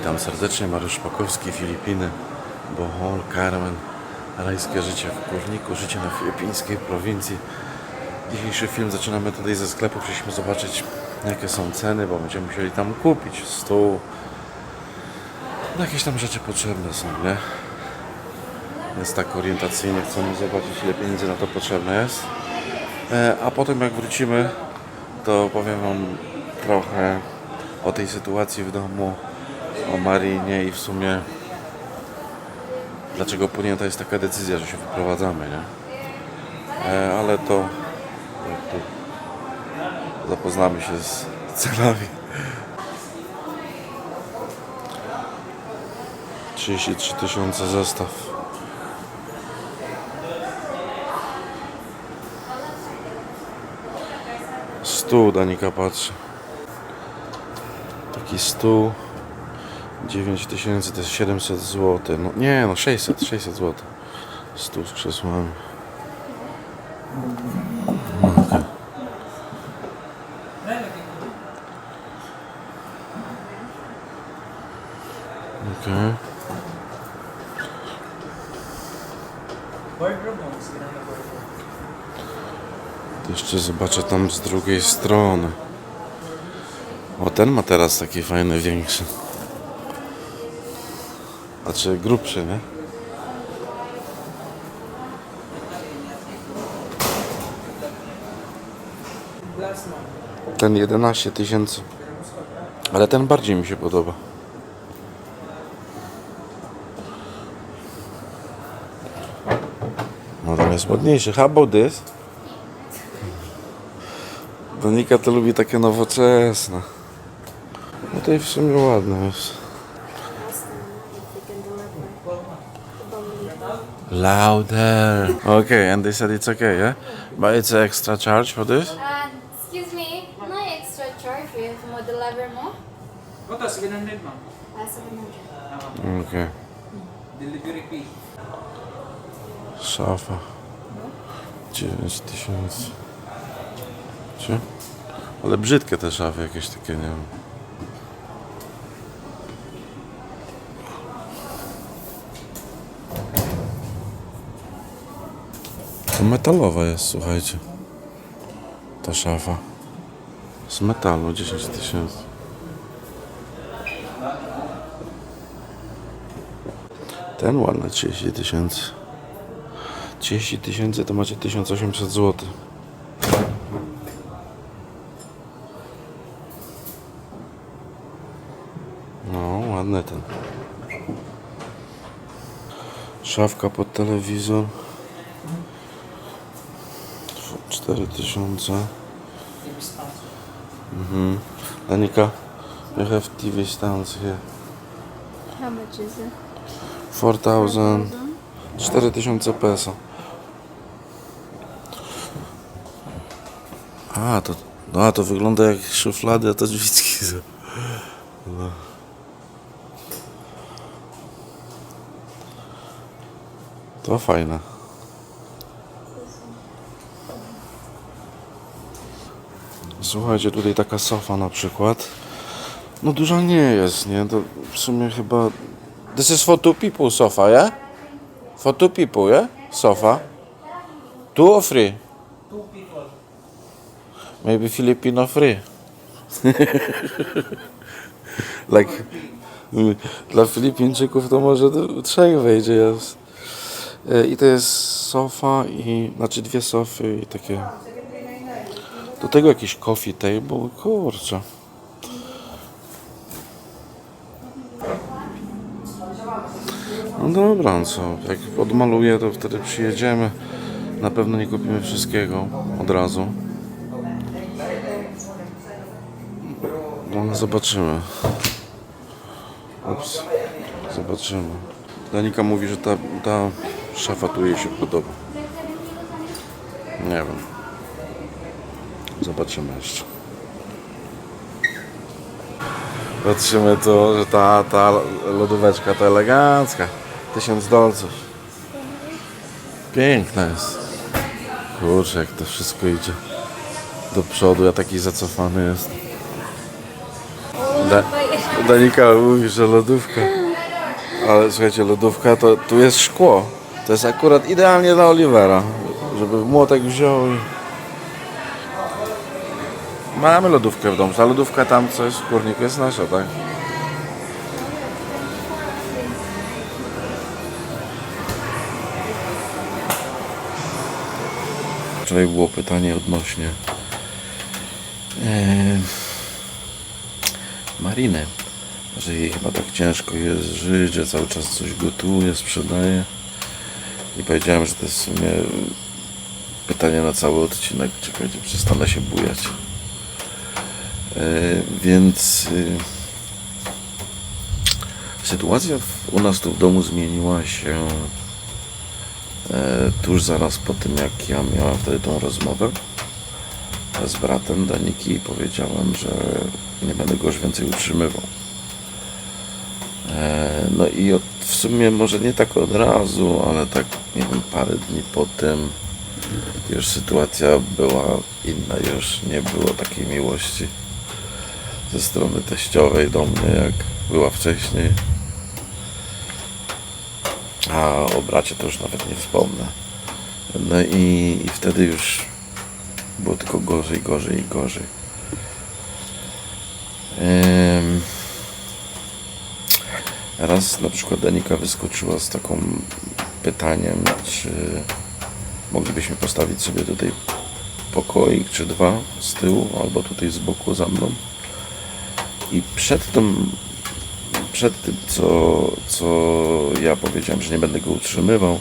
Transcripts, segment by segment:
Witam serdecznie, Mariusz Szpakowski, Filipiny, Bohol, Carmen, rajskie życie w górniku, życie na filipińskiej prowincji. Dzisiejszy film zaczynamy tutaj ze sklepu, chcieliśmy zobaczyć jakie są ceny, bo będziemy musieli tam kupić stół. No jakieś tam rzeczy potrzebne są, nie? Więc tak orientacyjnie chcemy zobaczyć ile pieniędzy na to potrzebne jest. E, A potem jak wrócimy, to powiem Wam trochę o tej sytuacji w domu, o Marinie i w sumie dlaczego podjęta jest taka decyzja, że się wyprowadzamy, nie? E, ale to jak tu zapoznamy się z cenami. 33 tysiące zestaw. Stół Danika patrzy. Taki stół 9000 to jest 700 zł. No nie, no 600, 600 zł. Stół z krzesłami. Okay. Okay. Jeszcze zobaczę tam z drugiej strony. O, ten ma teraz taki fajny, większy. Znaczy grubszy, nie? Ten 11 tysięcy. Ale ten bardziej mi się podoba. No jest ładniejszy. How about this? Donika to lubi takie nowoczesne. No to w sumie ładne jest. Louder. Okay, and they said it's okay, yeah? But it's an extra charge for this? Uh, excuse me, no extra charge with mo deliver mo? Ito, 700 ma'am. Ah, 700. Okay. Delivery fee. Szafa. 9 tysięcy. Czy? Ale brzydkie te szafy jakieś takie, nie wiem. Metalowa jest, słuchajcie. Ta szafa. Z metalu 10 tysięcy. Ten ładny 30 tysięcy. 30 tysięcy to macie 1800 zł. No, ładny ten. Szafka pod telewizor. 4000. Mhm. Danika, you have TV stands here. How much is it? 4000. 4000 peso. A, to, no, a to wygląda jak szuflady, a to drzwiczki. No. To fajne. Słuchajcie, tutaj taka sofa na przykład. No duża nie jest, nie? To w sumie chyba... This is for two people sofa, yeah? For two people, yeah? Sofa. Two or three? Two people. Maybe Filipino free. like, dla Filipińczyków to może trzech wejdzie. Jest. E, I to jest sofa i, znaczy dwie sofy i takie, do tego jakiś coffee table, kurczę. No dobra, no co, jak odmaluję to wtedy przyjedziemy. Na pewno nie kupimy wszystkiego od razu. No ale zobaczymy. Ups. Zobaczymy. Danika mówi, że ta, ta szafa tu jej się podoba. Nie wiem. Zobaczymy jeszcze. Patrzymy tu, że ta, ta lodóweczka to elegancka. Tysiąc dolców. Piękna jest. Kurczę, jak to wszystko idzie do przodu. Ja taki zacofany jestem. Da, Danika mówi, że lodówka. Ale słuchajcie, lodówka to tu jest szkło. To jest akurat idealnie dla Olivera. Żeby młotek wziął i... Mamy lodówkę w domu. Ta lodówka tam, co jest w kurniku, jest nasza, tak? Wczoraj było pytanie odnośnie e, Mariny, że jej chyba tak ciężko jest żyć, że cały czas coś gotuje, sprzedaje. I powiedziałem, że to jest w sumie pytanie na cały odcinek. Czekajcie, przestanę się bujać. E, więc e, sytuacja u nas tu w domu zmieniła się e, tuż zaraz po tym, jak ja miałem wtedy tą rozmowę z bratem Daniki i powiedziałem, że nie będę go już więcej utrzymywał. E, No i od, w sumie może nie tak od razu, ale tak nie wiem, parę dni po tym już sytuacja była inna, już nie było takiej miłości ze strony teściowej do mnie, jak była wcześniej. A o bracie to już nawet nie wspomnę. No i, i wtedy już było tylko gorzej, gorzej i gorzej. Raz na przykład Danika wyskoczyła z taką pytaniem, czy moglibyśmy postawić sobie tutaj pokoik czy dwa z tyłu, albo tutaj z boku za mną. I przed tym, przed tym co, co ja powiedziałem, że nie będę go utrzymywał,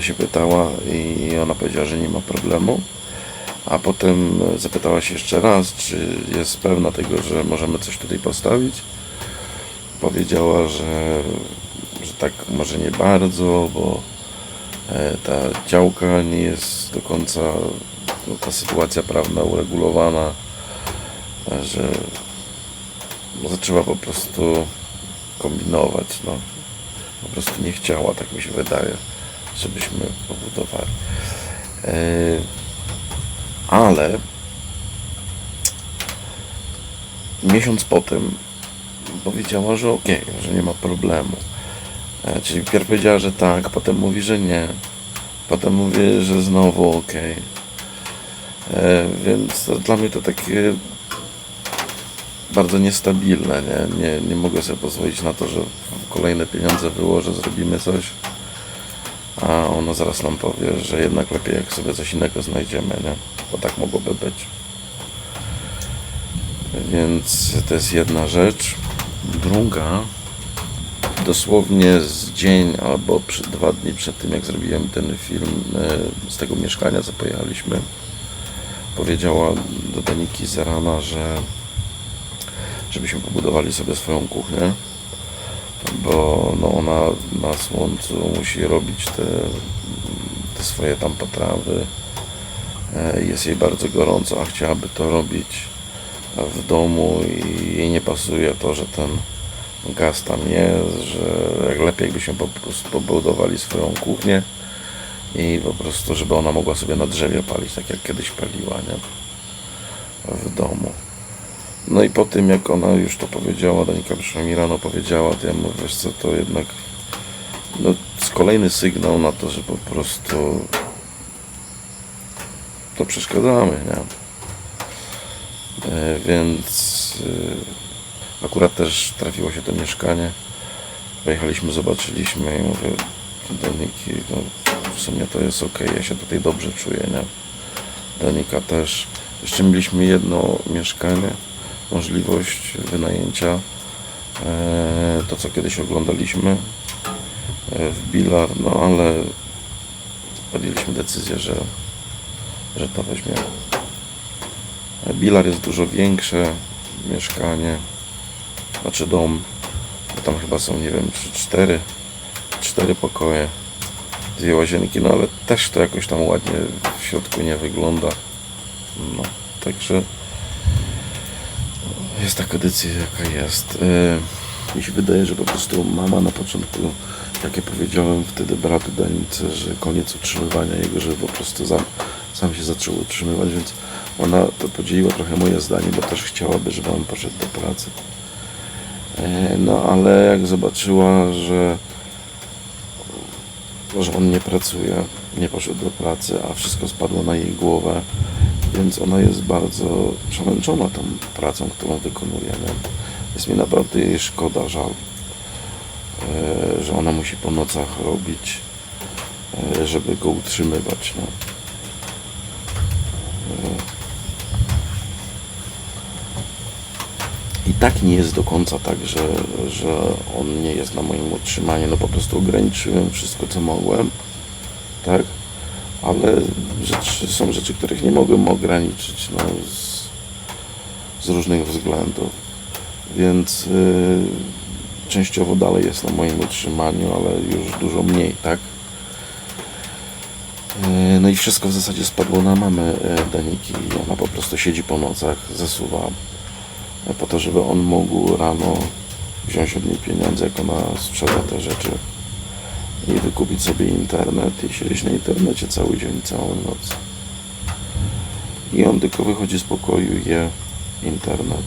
się pytała i ona powiedziała, że nie ma problemu. A potem zapytała się jeszcze raz, czy jest pewna tego, że możemy coś tutaj postawić. Powiedziała, że, że tak może nie bardzo, bo e, ta działka nie jest do końca no, ta sytuacja prawna uregulowana, e, że zaczęła po prostu kombinować. No. Po prostu nie chciała, tak mi się wydaje, żebyśmy pobudowali. E, ale miesiąc potem powiedziała, że okej, że nie ma problemu. E, Czyli pierw powiedziała, że tak, potem mówi, że nie. Potem mówi, że znowu okej. E, Więc dla mnie to takie bardzo niestabilne. Nie? Nie, nie mogę sobie pozwolić na to, że kolejne pieniądze wyłożę, zrobimy coś, a ona zaraz nam powie, że jednak lepiej jak sobie coś innego znajdziemy, nie? Bo tak mogłoby być. Więc to jest jedna rzecz. Druga, dosłownie z dzień albo przy, dwa dni przed tym, jak zrobiłem ten film e, z tego mieszkania, co pojechaliśmy, powiedziała do Daniki z rana, że żebyśmy pobudowali sobie swoją kuchnię, bo no ona na słońcu musi robić te, te swoje tam potrawy. E, Jest jej bardzo gorąco, a chciałaby to robić w domu i jej nie pasuje to, że ten gaz tam jest, że jak lepiej jakbyśmy po prostu pobudowali swoją kuchnię i po prostu, żeby ona mogła sobie na drzewie palić, tak jak kiedyś paliła, nie? W domu. No i po tym, jak ona już to powiedziała, Danika przyszła mi rano powiedziała, to ja mówię, wiesz co, to jednak no, kolejny sygnał na to, że po prostu to przeszkadzamy, nie? E, Więc e, akurat też trafiło się to mieszkanie. Pojechaliśmy, zobaczyliśmy i mówię do Niki, no, w sumie to jest ok, ja się tutaj dobrze czuję, nie? Danika też. Jeszcze mieliśmy jedno mieszkanie, możliwość wynajęcia. E, To, co kiedyś oglądaliśmy e, w Bilar, no ale podjęliśmy decyzję, że, że to weźmiemy. Bilar jest dużo większe, mieszkanie, znaczy dom. Tam chyba są, nie wiem, trzy, cztery, cztery pokoje, dwie łazienki, no ale też to jakoś tam ładnie w środku nie wygląda. No, także jest taka decyzja, jaka jest. Yy, mi się wydaje, że po prostu mama na początku, jak ja powiedziałem wtedy bratu Danice, że koniec utrzymywania jego, że po prostu sam, sam się zaczął utrzymywać, więc ona to podzieliła trochę moje zdanie, bo też chciałaby, żeby on poszedł do pracy. E, No ale jak zobaczyła, że, że on nie pracuje, nie poszedł do pracy, a wszystko spadło na jej głowę, więc ona jest bardzo przemęczona tą pracą, którą wykonuje. Nie? Jest mi naprawdę jej szkoda, żal, e, że ona musi po nocach robić, e, żeby go utrzymywać. Nie? I tak nie jest do końca tak, że, że on nie jest na moim utrzymaniu. No po prostu ograniczyłem wszystko, co mogłem, tak? Ale rzeczy, są rzeczy, których nie mogłem ograniczyć no, z, z różnych względów. Więc y, częściowo dalej jest na moim utrzymaniu, ale już dużo mniej, tak? Y, No i wszystko w zasadzie spadło na mamę y, Daniki. Ona po prostu siedzi po nocach, zasuwa po to, żeby on mógł rano wziąć od niej pieniądze, jak ona sprzeda te rzeczy i wykupić sobie internet i siedzieć na internecie cały dzień, całą noc. I on tylko wychodzi z pokoju i je internet.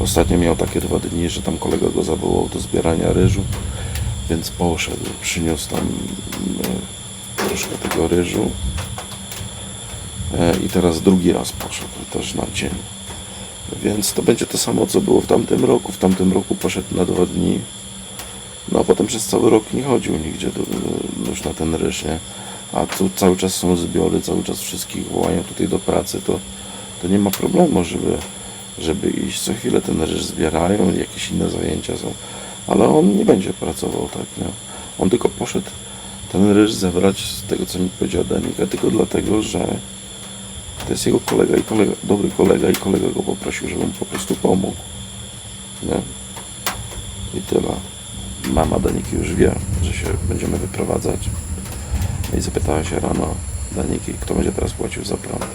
Ostatnio miał takie dwa dni, że tam kolega go zawołał do zbierania ryżu, więc poszedł, przyniósł tam e, troszkę tego ryżu e, i teraz drugi raz poszedł też na dzień. Więc to będzie to samo, co było w tamtym roku. W tamtym roku poszedł na dwa dni. No a potem przez cały rok nie chodził nigdzie do, już na ten ryż, nie? A tu cały czas są zbiory, cały czas wszystkich wołają tutaj do pracy, to, to nie ma problemu, żeby, żeby iść. Co chwilę ten ryż zbierają, jakieś inne zajęcia są. Ale on nie będzie pracował tak, nie? On tylko poszedł ten ryż zebrać z tego, co mi powiedział Danika, tylko dlatego, że to jest jego kolega i kolega, dobry kolega i kolega go poprosił, żebym po prostu pomógł. Nie? I tyle. Mama Daniki już wie, że się będziemy wyprowadzać. I zapytała się rano Daniki, kto będzie teraz płacił za prąd.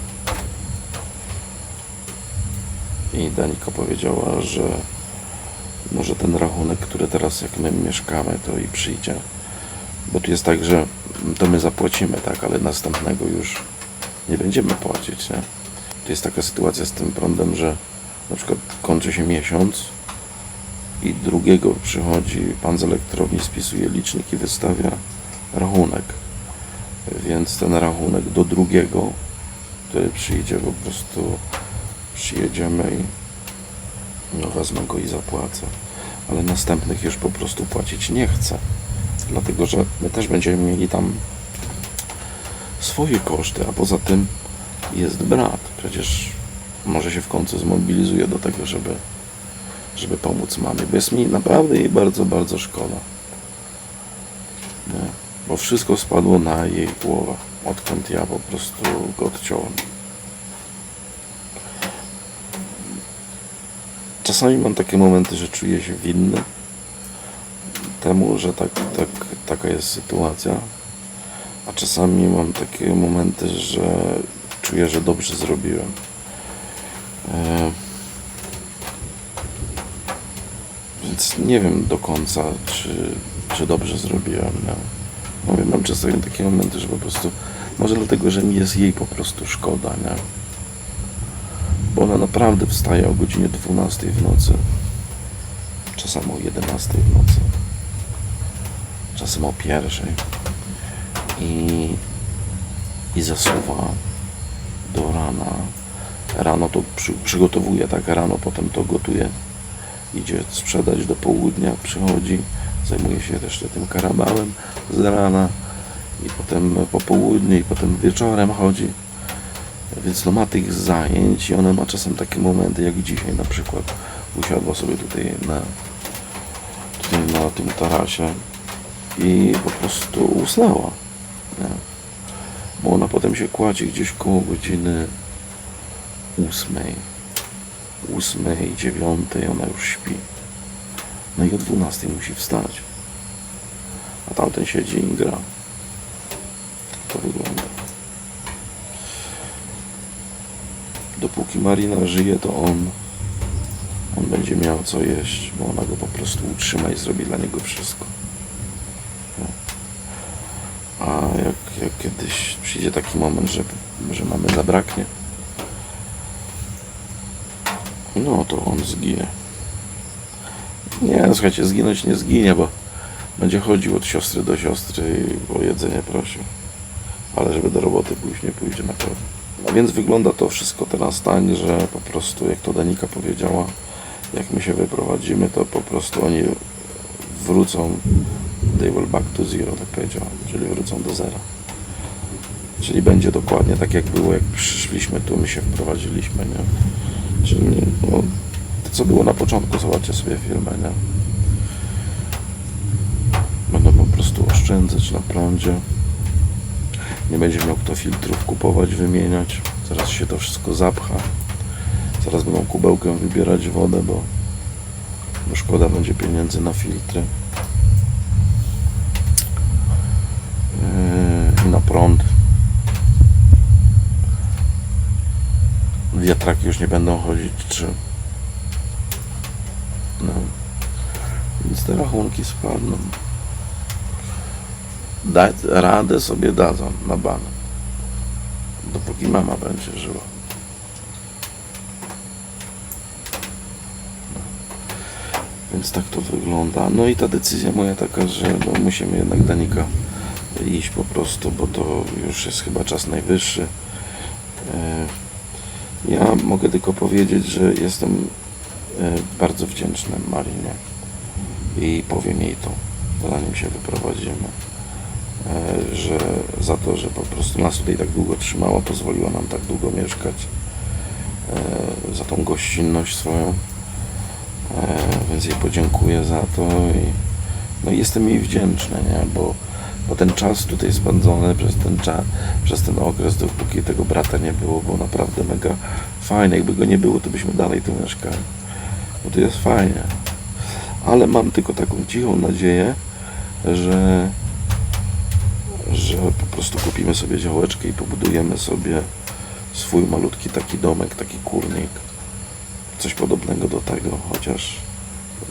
I Danika powiedziała, że może ten rachunek, który teraz jak my mieszkamy, to i przyjdzie. Bo tu jest tak, że to my zapłacimy, tak, ale następnego już nie będziemy płacić, nie? To jest taka sytuacja z tym prądem, że na przykład kończy się miesiąc i drugiego przychodzi pan z elektrowni, spisuje licznik i wystawia rachunek. Więc ten rachunek do drugiego, który przyjdzie, po prostu przyjedziemy i no, wezmę go i zapłacę. Ale następnych już po prostu płacić nie chcę. Dlatego, że my też będziemy mieli tam swoje koszty, a poza tym jest brat. Przecież może się w końcu zmobilizuje do tego, żeby, żeby pomóc mamie. Bo jest mi naprawdę jej bardzo, bardzo szkoda. Nie? Bo wszystko spadło na jej głowę, odkąd ja po prostu go odciąłem. Czasami mam takie momenty, że czuję się winny temu, że tak, tak, taka jest sytuacja. A czasami mam takie momenty, że czuję, że dobrze zrobiłem. E, Więc nie wiem do końca, czy, czy dobrze zrobiłem. No. Mówię, mam czasami takie momenty, że po prostu, może dlatego, że mi jest jej po prostu szkoda, nie? Bo ona naprawdę wstaje o godzinie 12 w nocy, czasem o 11 w nocy, czasem o pierwszej i, i zasuwa do rana. Rano to przy, przygotowuje, tak rano potem to gotuje. Idzie sprzedać do południa, przychodzi, zajmuje się też tym karabałem z rana i potem po południu i potem wieczorem chodzi. Więc no ma tych zajęć i ona ma czasem takie momenty jak dzisiaj na przykład usiadła sobie tutaj na, tutaj na tym tarasie i po prostu usnęła. Nie? Bo ona potem się kładzie gdzieś koło godziny ósmej, ósmej, dziewiątej, ona już śpi. No i o dwunastej musi wstać. A tamten siedzi i gra. To wygląda. Dopóki Marina żyje, to on on będzie miał co jeść, bo ona go po prostu utrzyma i zrobi dla niego wszystko. A jak, jak kiedyś przyjdzie taki moment, że, że mamy zabraknie, no to on zginie. Nie, no słuchajcie, zginąć nie zginie, bo będzie chodził od siostry do siostry i o jedzenie prosił. Ale żeby do roboty pójść, nie pójdzie na pewno. A więc wygląda to wszystko teraz tak, że po prostu, jak to Danika powiedziała, jak my się wyprowadzimy, to po prostu oni wrócą, they will back to zero, tak powiedziała, czyli wrócą do zera. Czyli będzie dokładnie tak, jak było, jak przyszliśmy tu, my się wprowadziliśmy, nie? Czyli no, to, co było na początku, zobaczcie sobie filmę, nie? Będą po prostu oszczędzać na prądzie. Nie będzie miał kto filtrów kupować, wymieniać. Zaraz się to wszystko zapcha. Zaraz będą kubełkiem wybierać wodę, bo, bo szkoda będzie pieniędzy na filtry. Yy, I na prąd. Wiatraki już nie będą chodzić, czy... No. Więc te rachunki spadną. Dać radę sobie dadzą na ban. Dopóki mama będzie żyła. No. Więc tak to wygląda. No i ta decyzja moja taka, że no musimy jednak Danika iść po prostu, bo to już jest chyba czas najwyższy. Ja mogę tylko powiedzieć, że jestem e, bardzo wdzięczny Marinie i powiem jej to, zanim się wyprowadzimy, e, że za to, że po prostu nas tutaj tak długo trzymała, pozwoliła nam tak długo mieszkać, e, za tą gościnność swoją, więc jej podziękuję za to i no jestem jej wdzięczny, nie? Bo, bo ten czas tutaj spędzony przez ten czas, przez ten okres, dopóki tego brata nie było, było naprawdę mega fajne. Jakby go nie było, to byśmy dalej tu mieszkali. Bo tu jest fajnie. Ale mam tylko taką cichą nadzieję, że że po prostu kupimy sobie działeczkę i pobudujemy sobie swój malutki taki domek, taki kurnik. Coś podobnego do tego, chociaż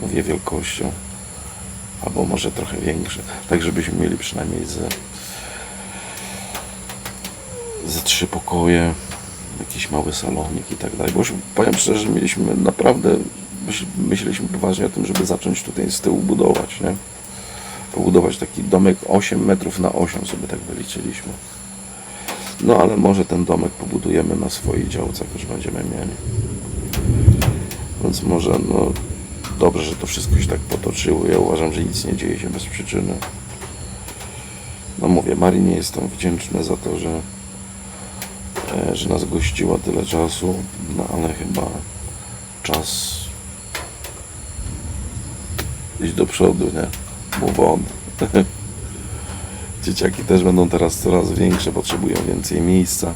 mówię wielkością. Albo może trochę większy. Tak, żebyśmy mieli przynajmniej ze, ze trzy pokoje, jakiś mały salonik i tak dalej. Bo już powiem szczerze, mieliśmy naprawdę, myśl, myśleliśmy poważnie o tym, żeby zacząć tutaj z tyłu budować, nie? Pobudować taki domek 8 metrów na 8 sobie tak wyliczyliśmy. No ale może ten domek pobudujemy na swojej działce, już będziemy mieli. Więc może no dobrze, że to wszystko się tak potoczyło. Ja uważam, że nic nie dzieje się bez przyczyny. No mówię, Marii nie jestem wdzięczny za to, że, e, że nas gościła tyle czasu, no ale chyba czas iść do przodu, nie? Move on. Dzieciaki też będą teraz coraz większe, potrzebują więcej miejsca.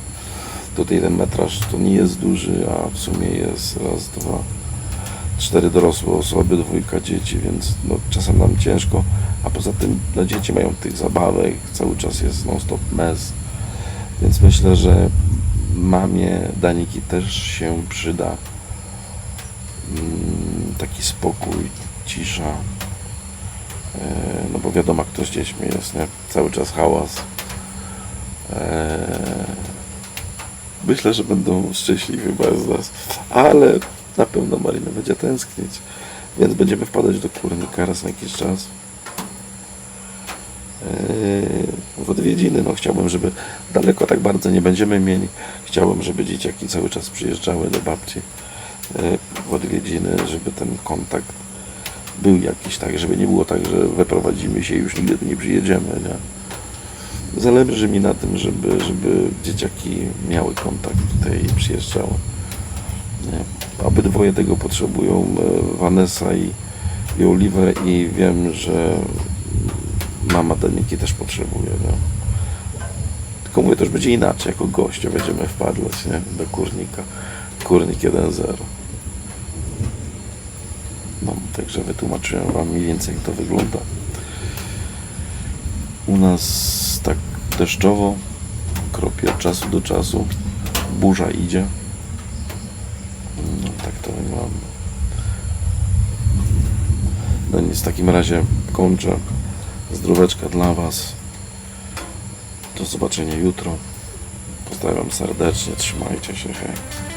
Tutaj ten metraż to nie jest duży, a w sumie jest raz, dwa, cztery dorosłe osoby, dwójka dzieci, więc no, czasem nam ciężko, a poza tym dla dzieci mają tych zabawek, cały czas jest non-stop mes, więc myślę, że mamie Daniki też się przyda mm, taki spokój, cisza, E, no bo wiadomo, kto z dziećmi jest, nie? Cały czas hałas. E, Myślę, że będą szczęśliwi bez nas, ale na pewno Marina będzie tęsknić, więc będziemy wpadać do kurnika raz na jakiś czas. E, W odwiedziny, no chciałbym, żeby daleko tak bardzo nie będziemy mieli. Chciałbym, żeby dzieciaki cały czas przyjeżdżały do babci e, w odwiedziny, żeby ten kontakt był jakiś tak, żeby nie było tak, że wyprowadzimy się i już nigdy nie przyjedziemy, nie? Zależy mi na tym, żeby, żeby dzieciaki miały kontakt tutaj i przyjeżdżały. Nie? Obydwoje tego potrzebują, e, Vanessa i, i Oliver i wiem, że mama Daniki też potrzebuje, nie? Tylko mówię, to już będzie inaczej, jako goście będziemy wpadlać, nie? Do kurnika. Kurnik 1.0. No, także wytłumaczyłem Wam mniej więcej jak to wygląda. U nas tak deszczowo, kropie od czasu do czasu, burza idzie. Tak to wygląda. No nic, w takim razie kończę. Zdróweczka dla Was. Do zobaczenia jutro. Pozdrawiam serdecznie, trzymajcie się, hej.